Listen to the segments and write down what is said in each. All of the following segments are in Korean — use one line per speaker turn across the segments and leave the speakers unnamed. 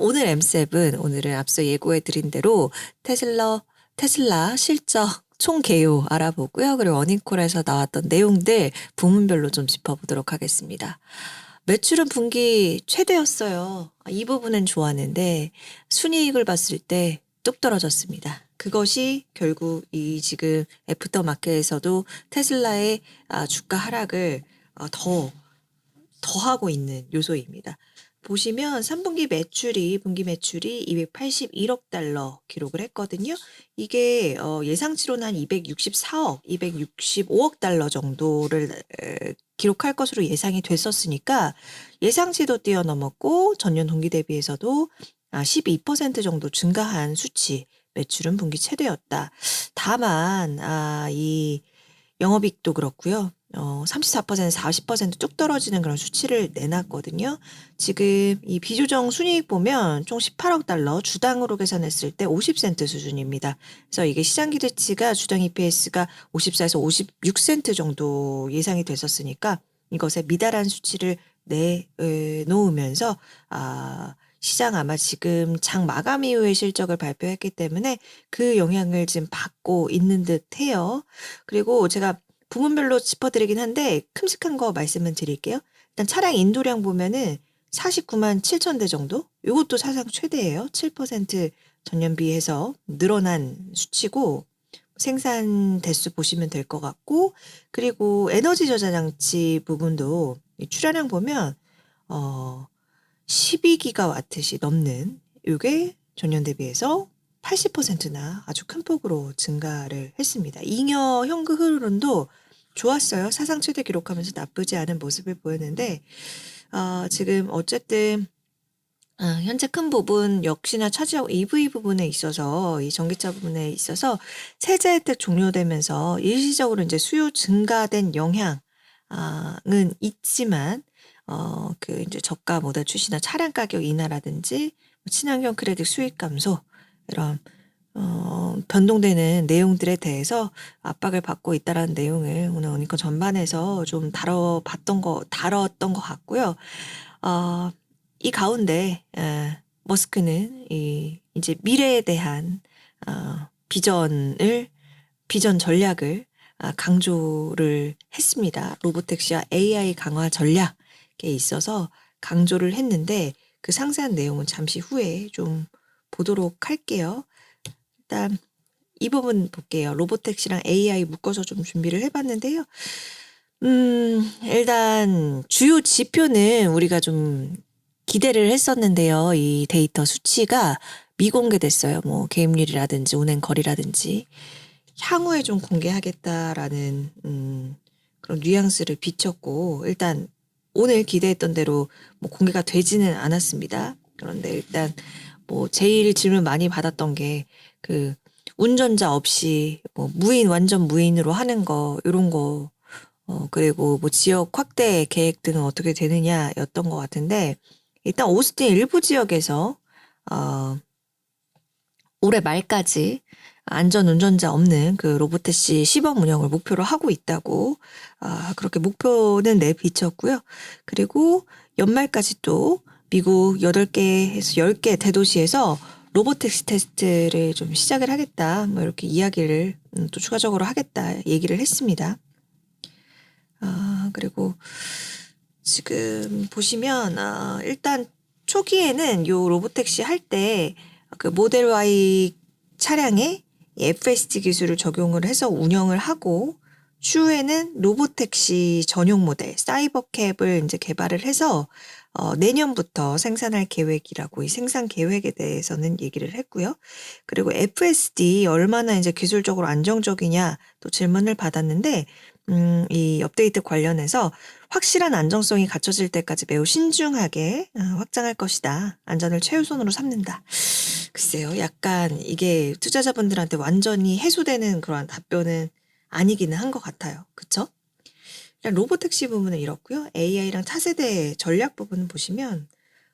오늘 M7 오늘은 앞서 예고해 드린 대로 테슬라 테슬라 실적 총 개요 알아보고요. 그리고 어닝콜에서 나왔던 내용들 부문별로 좀 짚어보도록 하겠습니다. 매출은 분기 최대였어요. 이 부분은 좋았는데 순이익을 봤을 때 뚝 떨어졌습니다. 그것이 결국 이 지금 애프터 마켓에서도 테슬라의 아, 주가 하락을 어, 더 더하고 있는 요소입니다. 보시면 3분기 매출이 분기 매출이 281억 달러 기록을 했거든요. 이게 어, 예상치로는 한 264억, 265억 달러 정도를 에, 기록할 것으로 예상이 됐었으니까 예상치도 뛰어넘었고 전년 동기 대비해서도 아, 12% 정도 증가한 수치 매출은 분기 최대였다. 다만 아, 이 영업이익도 그렇고요. 어, 34% 40%쭉 떨어지는 그런 수치를 내놨거든요. 지금 이 비조정 순이익 보면 총 18억 달러 주당으로 계산했을 때 50센트 수준입니다. 그래서 이게 시장 기대치가 주당 EPS가 54에서 56센트 정도 예상이 됐었으니까 이것에 미달한 수치를 내놓으면서 아 시장 아마 지금 장 마감 이후에 실적을 발표했기 때문에 그 영향을 지금 받고 있는 듯 해요. 그리고 제가 부문별로 짚어드리긴 한데 큼직한 거 말씀은 드릴게요. 일단 차량 인도량 보면은 49만 7천 대 정도? 이것도 사상 최대예요. 7% 전년 비해서 늘어난 수치고 생산 대수 보시면 될 것 같고 그리고 에너지 저장 장치 부분도 이 출하량 보면 어 12기가와트시 넘는 이게 전년 대비해서 80%나 아주 큰 폭으로 증가를 했습니다. 잉여 현금 흐름도 좋았어요. 사상 최대 기록하면서 나쁘지 않은 모습을 보였는데 어, 지금 어쨌든 어, 현재 큰 부분 역시나 차지하고 EV 부분에 있어서 이 전기차 부분에 있어서 세제 혜택 종료되면서 일시적으로 이제 수요 증가된 영향은 있지만 어, 그 이제 저가 모델 출시나 차량 가격 인하라든지 뭐 친환경 크레딧 수익 감소 이런 어, 변동되는 내용들에 대해서 압박을 받고 있다라는 내용을 오늘 오니까 전반에서 좀 다뤄봤던 거, 다뤘던 것 같고요. 어, 이 가운데, 에, 머스크는 이, 이제 미래에 대한, 어, 비전을, 비전 전략을 아, 강조를 했습니다. 로보택시와 AI 강화 전략에 있어서 강조를 했는데 그 상세한 내용은 잠시 후에 좀 보도록 할게요. 일단 이 부분 볼게요. 로보택시랑 AI 묶어서 좀 준비를 해봤는데요. 음, 일단 주요 지표는 우리가 좀 기대를 했었는데요. 이 데이터 수치가 미공개됐어요. 뭐 개입률이라든지 운행 거리라든지 향후에 좀 공개하겠다라는 음, 그런 뉘앙스를 비췄고 일단 오늘 기대했던 대로 뭐 공개가 되지는 않았습니다. 그런데 일단 뭐 제일 질문 많이 받았던 게 그 운전자 없이 뭐 무인 완전 무인으로 하는 거 요런 거 어, 그리고 뭐 지역 확대 계획 등은 어떻게 되느냐였던 것 같은데 일단 오스틴 일부 지역에서 어, 올해 말까지 안전 운전자 없는 그 로보택시 시범 운영을 목표로 하고 있다고 아, 그렇게 목표는 내비쳤고요. 그리고 연말까지 또 미국 8개에서 10개 대도시에서 로보택시 테스트를 좀 시작을 하겠다. 뭐 이렇게 이야기를 음, 또 추가적으로 하겠다 얘기를 했습니다. 아, 그리고 지금 보시면 아, 일단 초기에는 요 로보택시 할 때 그 모델 Y 차량에 이 FSD 기술을 적용을 해서 운영을 하고 추후에는 로보택시 전용 모델 사이버캡을 이제 개발을 해서 어, 내년부터 생산할 계획이라고 이 생산 계획에 대해서는 얘기를 했고요. 그리고 FSD 얼마나 이제 기술적으로 안정적이냐 또 질문을 받았는데 음, 이 업데이트 관련해서 확실한 안정성이 갖춰질 때까지 매우 신중하게 어, 확장할 것이다. 안전을 최우선으로 삼는다. 글쎄요, 약간 이게 투자자분들한테 완전히 해소되는 그런 답변은 아니기는 한 것 같아요. 그쵸? 일단 로보 택시 부분은 이렇고요. AI랑 차세대 전략 부분 보시면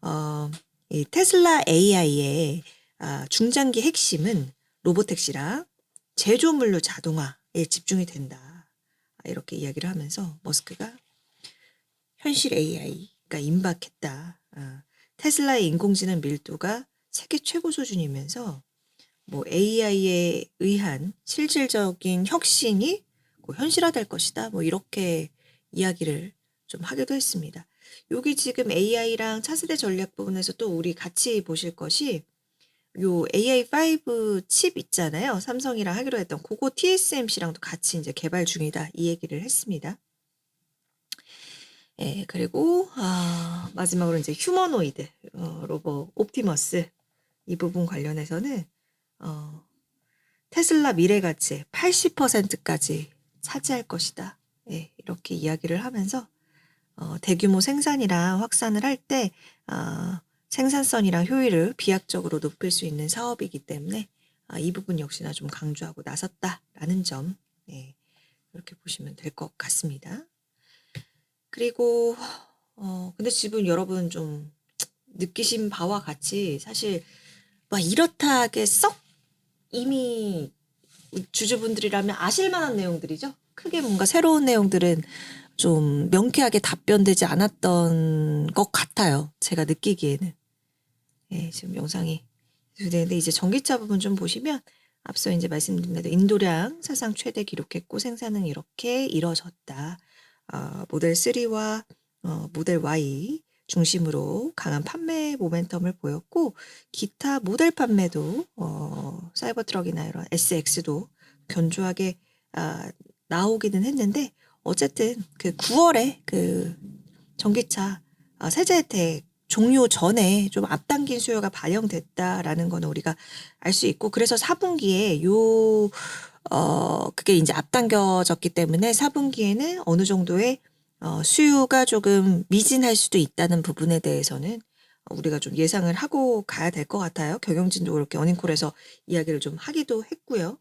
어, 이 테슬라 AI의 아, 중장기 핵심은 로보 택시랑 제조물류 자동화에 집중이 된다. 아, 이렇게 이야기를 하면서 머스크가 현실 AI가 임박했다. 아, 테슬라의 인공지능 밀도가 세계 최고 수준이면서 뭐 AI에 의한 실질적인 혁신이 뭐 현실화될 것이다. 뭐 이렇게 이야기를 좀 하기도 했습니다. 여기 지금 AI랑 차세대 전략 부분에서 또 우리 같이 보실 것이 요 AI5 칩 있잖아요. 삼성이랑 하기로 했던 그거 TSMC랑도 같이 이제 개발 중이다. 이 얘기를 했습니다. 예, 그리고 아, 마지막으로 이제 휴머노이드 어, 로봇 옵티머스 이 부분 관련해서는 어, 테슬라 미래 가치의 80%까지 차지할 것이다. 예, 이렇게 이야기를 하면서 어, 대규모 생산이랑 확산을 할때 아, 생산성이랑 효율을 비약적으로 높일 수 있는 사업이기 때문에 아, 이 부분 역시나 좀 강조하고 나섰다라는 점 예, 이렇게 보시면 될 것 같습니다. 그리고 어 근데 지금 여러분 좀 느끼신 바와 같이 사실 막 이렇다 하게 썩 이미 주주분들이라면 아실 만한 내용들이죠. 크게 뭔가 새로운 내용들은 좀 명쾌하게 답변되지 않았던 것 같아요. 제가 느끼기에는. 예, 지금 영상이 되는데 이제 전기차 부분 좀 보시면 앞서 이제 말씀드린 대로 인도량 사상 최대 기록했고 생산은 이렇게 이뤄졌다. 어, 모델 3와 어, 모델 Y 중심으로 강한 판매 모멘텀을 보였고 기타 모델 판매도 어, 사이버 트럭이나 이런 SX도 견조하게 아, 나오기는 했는데 어쨌든 그 9월에 그 전기차 아, 세제 혜택 종료 전에 좀 앞당긴 수요가 반영됐다라는 거는 우리가 알 수 있고 그래서 4분기에 요 어, 그게 이제 앞당겨졌기 때문에 4분기에는 어느 정도의 어, 수요가 조금 미진할 수도 있다는 부분에 대해서는 우리가 좀 예상을 하고 가야 될 것 같아요. 경영진도 그렇게 어닝콜에서 이야기를 좀 하기도 했고요.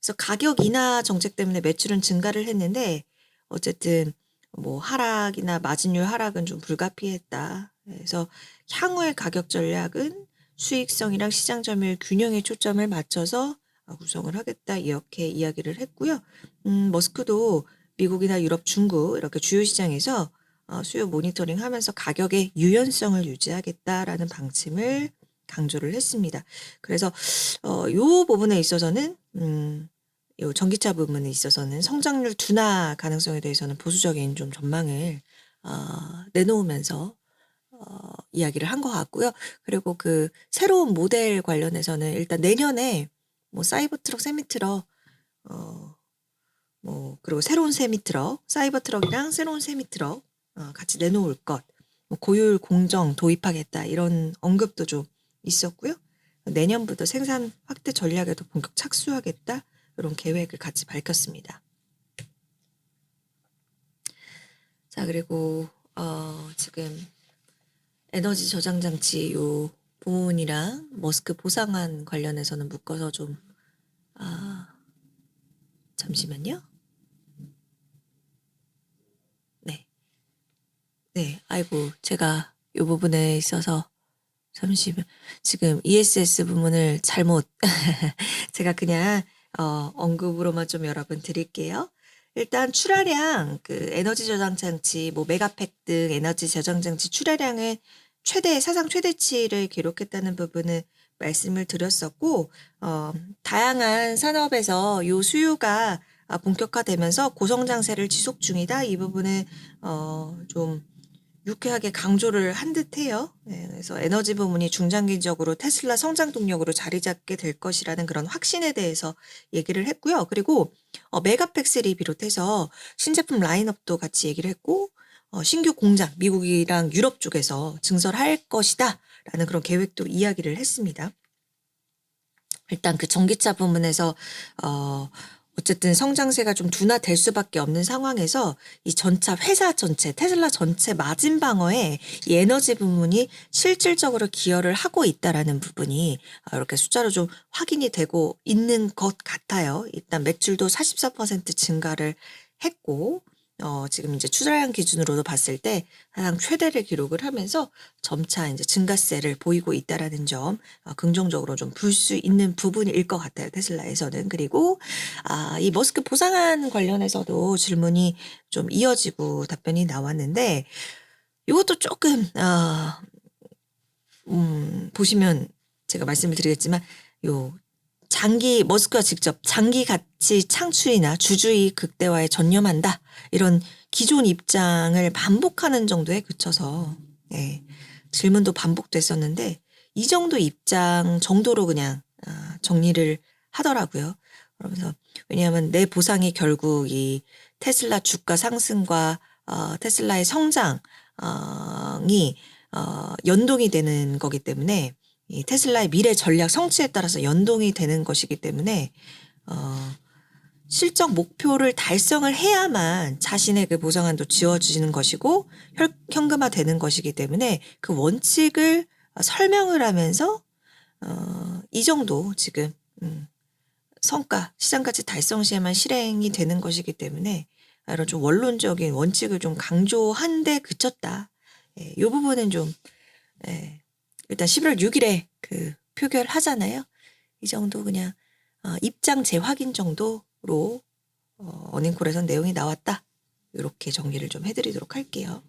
그래서 가격 인하 정책 때문에 매출은 증가를 했는데 어쨌든 뭐 하락이나 마진율 하락은 좀 불가피했다. 그래서 향후의 가격 전략은 수익성이랑 시장 점유율 균형에 초점을 맞춰서 어, 구성을 하겠다 이렇게 이야기를 했고요. 음, 머스크도 미국이나 유럽, 중국 이렇게 주요 시장에서 어, 수요 모니터링 하면서 가격의 유연성을 유지하겠다라는 방침을 강조를 했습니다. 그래서 어, 요 부분에 있어서는 음, 요 전기차 부분에 있어서는 성장률 둔화 가능성에 대해서는 보수적인 좀 전망을 어, 내놓으면서 어, 이야기를 한 것 같고요. 그리고 그 새로운 모델 관련해서는 일단 내년에 뭐 사이버 트럭, 세미 트럭, 어, 뭐 그리고 새로운 세미 트럭, 사이버 트럭이랑 새로운 세미 트럭 어, 같이 내놓을 것, 뭐 고율 공정 도입하겠다 이런 언급도 좀 있었고요. 내년부터 생산 확대 전략에도 본격 착수하겠다 이런 계획을 같이 밝혔습니다. 자 그리고 어, 지금 에너지 저장 장치 요 부문이랑 머스크 보상안 관련해서는 묶어서 좀 아, 잠시만요. 네. 네, 아이고, 제가 요 부분에 있어서 잠시만, 지금 ESS 부분을 잘못, 제가 그냥, 어, 언급으로만 좀 여러분 드릴게요. 일단 출하량, 그 에너지 저장 장치, 뭐 메가팩 등 에너지 저장 장치 출하량은 최대, 사상 최대치를 기록했다는 부분은 말씀을 드렸었고, 어, 다양한 산업에서 요 수요가 아, 본격화되면서 고성장세를 지속 중이다. 이 부분은 어, 좀 유쾌하게 강조를 한 듯해요. 네, 그래서 에너지 부문이 중장기적으로 테슬라 성장 동력으로 자리 잡게 될 것이라는 그런 확신에 대해서 얘기를 했고요. 그리고 어, 메가팩스를 비롯해서 신제품 라인업도 같이 얘기를 했고 어, 신규 공장 미국이랑 유럽 쪽에서 증설할 것이다 라는 그런 계획도 이야기를 했습니다. 일단 그 전기차 부문에서 어 어쨌든 성장세가 좀 둔화될 수밖에 없는 상황에서 이 전차 회사 전체 테슬라 전체 마진 방어에 이 에너지 부문이 실질적으로 기여를 하고 있다라는 부분이 어, 이렇게 숫자로 좀 확인이 되고 있는 것 같아요. 일단 매출도 44% 증가를 했고 어, 지금 이제 추자량 기준으로도 봤을 때 가장 최대를 기록을 하면서 점차 이제 증가세를 보이고 있다라는 점 어, 긍정적으로 좀 볼 수 있는 부분일 것 같아요 테슬라에서는. 그리고 아, 이 머스크 보상안 관련해서도 질문이 좀 이어지고 답변이 나왔는데 이것도 조금 어, 음, 보시면 제가 말씀을 드리겠지만 요 장기 머스크가 직접 장기 가치 창출이나 주주의 극대화에 전념한다 이런 기존 입장을 반복하는 정도에 그쳐서 예, 질문도 반복됐었는데 이 정도 입장 정도로 그냥 아, 정리를 하더라고요. 그러면서 왜냐하면 내 보상이 결국 이 테슬라 주가 상승과 어, 테슬라의 성장이 어, 연동이 되는 거기 때문에 이 테슬라의 미래 전략 성취에 따라서 연동이 되는 것이기 때문에 어, 실적 목표를 달성을 해야만 자신의 그 보상안도 지워지는 것이고 혈- 현금화되는 것이기 때문에 그 원칙을 설명을 하면서 어, 이 정도 지금 음, 성과 시장 가치 달성 시에만 실행이 되는 것이기 때문에 이런 좀 원론적인 원칙을 좀 강조한데 그쳤다. 예, 이 부분은 좀 예, 일단 11월 6일에 그 표결하잖아요. 이 정도 그냥 어, 입장 재확인 정도로 어, 어닝콜에선 내용이 나왔다. 이렇게 정리를 좀 해드리도록 할게요.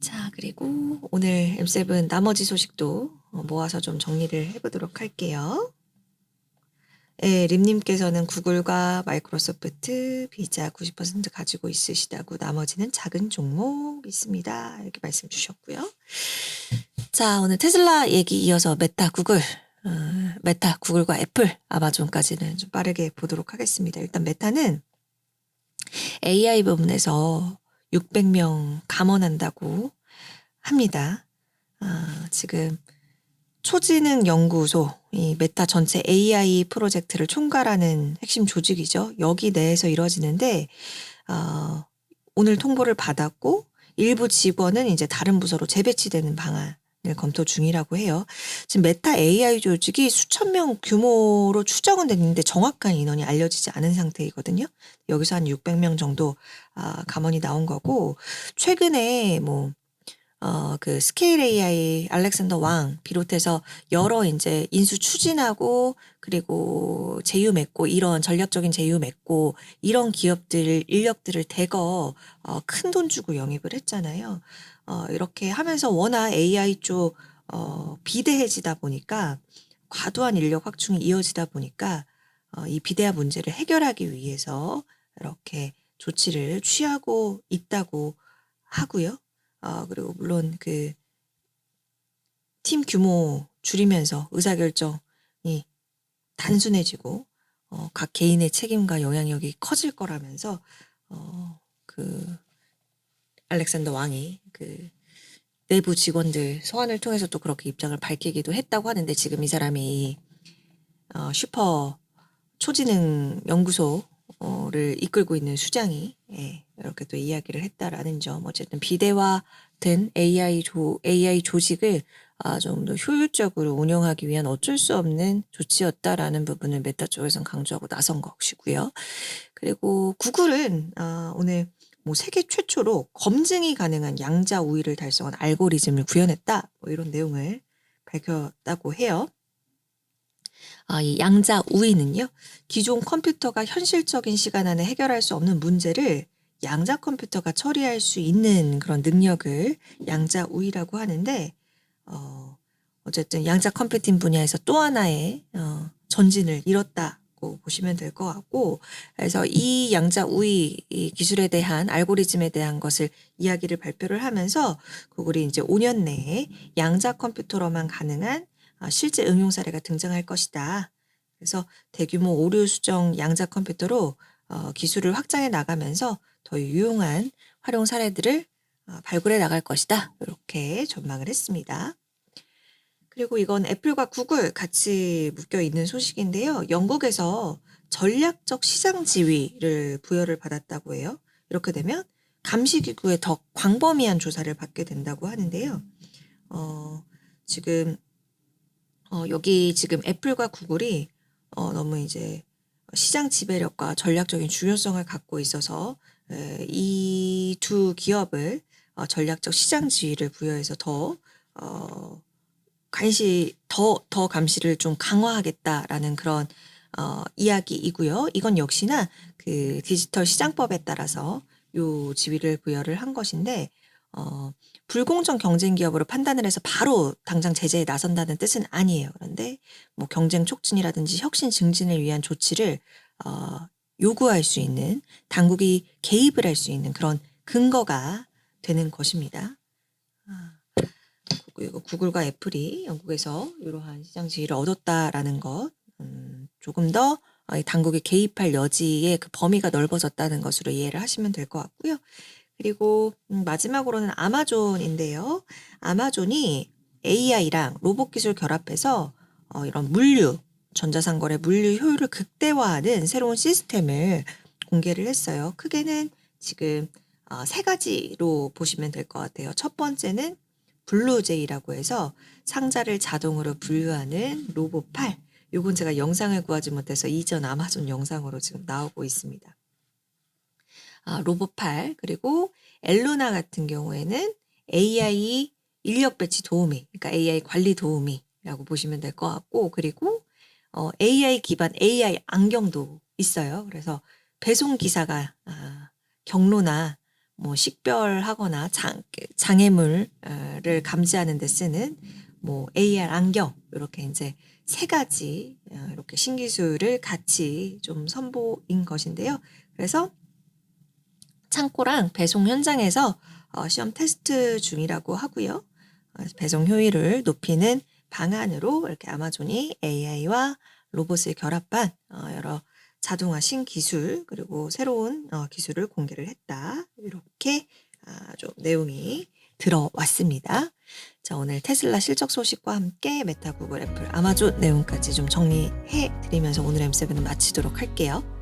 자, 그리고 오늘 M7 나머지 소식도 어, 모아서 좀 정리를 해보도록 할게요. 예, 림님께서는 구글과 마이크로소프트 비자 90% 가지고 있으시다고 나머지는 작은 종목 있습니다. 이렇게 말씀 주셨고요. 자, 오늘 테슬라 얘기 이어서 메타, 구글, 어, 메타, 구글과 애플, 아마존까지는 좀 빠르게 보도록 하겠습니다. 일단 메타는 AI 부분에서 600명 감원한다고 합니다. 아, 지금 초지능 연구소, 이 메타 전체 AI 프로젝트를 총괄하는 핵심 조직이죠. 여기 내에서 이루어지는데, 어, 오늘 통보를 받았고, 일부 직원은 이제 다른 부서로 재배치되는 방안 을 검토 중이라고 해요. 지금 메타 AI 조직이 수천 명 규모로 추정은 됐는데 정확한 인원이 알려지지 않은 상태이거든요. 여기서 한 600명 정도 아, 감원이 나온 거고, 최근에 뭐, 어, 그 스케일 AI 알렉산더 왕 비롯해서 여러 이제 인수 추진하고 그리고 제휴 맺고 이런 전략적인 제휴 맺고 이런 기업들 인력들을 대거 어, 큰 돈 주고 영입을 했잖아요. 어, 이렇게 하면서 워낙 AI 쪽 어, 비대해지다 보니까 과도한 인력 확충이 이어지다 보니까 어, 이 비대화 문제를 해결하기 위해서 이렇게 조치를 취하고 있다고 하고요. 어, 그리고 물론 그 팀 규모 줄이면서 의사결정이 단순해지고 어, 각 개인의 책임과 영향력이 커질 거라면서 어, 그 알렉산더 왕이 그 내부 직원들 소환을 통해서 또 그렇게 입장을 밝히기도 했다고 하는데 지금 이 사람이 어, 슈퍼 초지능 연구소를 이끌고 있는 수장이 예, 이렇게 또 이야기를 했다라는 점 어쨌든 비대화된 AI 조 AI 조직을 아, 좀 더 효율적으로 운영하기 위한 어쩔 수 없는 조치였다라는 부분을 메타 쪽에서는 강조하고 나선 것이고요. 그리고 구글은 아, 오늘 뭐 세계 최초로 검증이 가능한 양자 우위를 달성한 알고리즘을 구현했다. 뭐 이런 내용을 밝혔다고 해요. 아, 이 양자 우위는요. 기존 컴퓨터가 현실적인 시간 안에 해결할 수 없는 문제를 양자 컴퓨터가 처리할 수 있는 그런 능력을 양자 우위라고 하는데 어, 어쨌든 양자 컴퓨팅 분야에서 또 하나의 어, 전진을 이뤘다고 보시면 될 것 같고 그래서 이 양자 우위 이 기술에 대한 알고리즘에 대한 것을 이야기를 발표를 하면서 구글이 이제 5년 내에 양자 컴퓨터로만 가능한 아, 실제 응용 사례가 등장할 것이다. 그래서 대규모 오류 수정 양자 컴퓨터로 어, 기술을 확장해 나가면서 더 유용한 활용 사례들을 어, 발굴해 나갈 것이다. 이렇게 전망을 했습니다. 그리고 이건 애플과 구글 같이 묶여 있는 소식인데요. 영국에서 전략적 시장 지위를 부여를 받았다고 해요. 이렇게 되면 감시기구의 더 광범위한 조사를 받게 된다고 하는데요. 어, 지금 어, 여기 지금 애플과 구글이 어, 너무 이제 시장 지배력과 전략적인 중요성을 갖고 있어서 이 두 기업을 어, 전략적 시장 지위를 부여해서 더 어, 감시 더 더 감시를 좀 강화하겠다라는 그런 어, 이야기이고요. 이건 역시나 그 디지털 시장법에 따라서 요 지위를 부여를 한 것인데 어 불공정 경쟁 기업으로 판단을 해서 바로 당장 제재에 나선다는 뜻은 아니에요. 그런데 뭐 경쟁 촉진이라든지 혁신 증진을 위한 조치를 어 요구할 수 있는 당국이 개입을 할 수 있는 그런 근거가 되는 것입니다. 아. 구글과 애플이 영국에서 이러한 시장 지위를 얻었다라는 것, 음, 조금 더 어, 이 당국이 개입할 여지의 그 범위가 넓어졌다는 것으로 이해를 하시면 될 것 같고요. 그리고 음, 마지막으로는 아마존인데요. 아마존이 AI랑 로봇 기술 결합해서 어, 이런 물류, 전자상거래 물류 효율을 극대화하는 새로운 시스템을 공개를 했어요. 크게는 지금 어, 세 가지로 보시면 될 것 같아요. 첫 번째는 블루제이라고 해서 상자를 자동으로 분류하는 로봇 팔. 요건 제가 영상을 구하지 못해서 이전 아마존 영상으로 지금 나오고 있습니다. 아, 로봇 팔 그리고 엘루나 같은 경우에는 AI 인력 배치 도우미, 그러니까 AI 관리 도우미라고 보시면 될 것 같고 그리고 어, AI 기반 AI 안경도 있어요. 그래서 배송 기사가 아, 경로나 뭐 식별하거나 장, 장애물을 감지하는 데 쓰는 뭐 AR 안경 이렇게 이제 세 가지 어, 이렇게 신기술을 같이 좀 선보인 것인데요. 그래서 창고랑 배송 현장에서 어, 시험 테스트 중이라고 하고요. 어, 배송 효율을 높이는 방안으로 이렇게 아마존이 AI와 로봇을 결합한 어, 여러 자동화 신기술 그리고 새로운 어, 기술을 공개를 했다. 이렇게 아, 좀 내용이 들어왔습니다. 자, 오늘 테슬라 실적 소식과 함께 메타, 구글, 애플, 아마존 내용까지 좀 정리해 드리면서 오늘 M7은 마치도록 할게요.